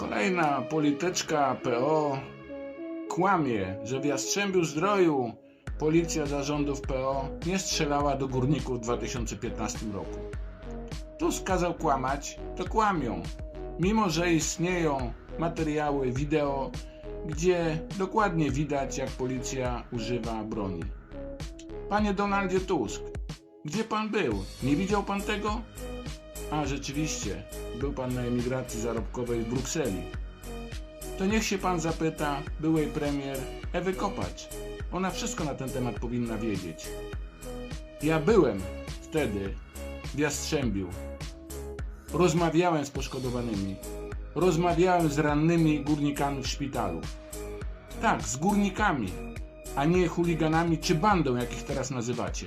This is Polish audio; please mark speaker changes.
Speaker 1: Kolejna polityczka PO kłamie, że w Jastrzębiu Zdroju policja zarządów PO nie strzelała do górników w 2015 roku. Tusk kazał kłamać, to kłamią. Mimo, że istnieją materiały wideo, gdzie dokładnie widać, jak policja używa broni. Panie Donaldzie Tusk, gdzie pan był? Nie widział pan tego? A rzeczywiście, był pan na emigracji zarobkowej w Brukseli. To niech się pan zapyta byłej premier Ewy Kopacz. Ona wszystko na ten temat powinna wiedzieć. Ja byłem wtedy w Jastrzębiu. Rozmawiałem z poszkodowanymi. Rozmawiałem z rannymi górnikami w szpitalu. Tak, z górnikami, a nie chuliganami czy bandą, jak ich teraz nazywacie.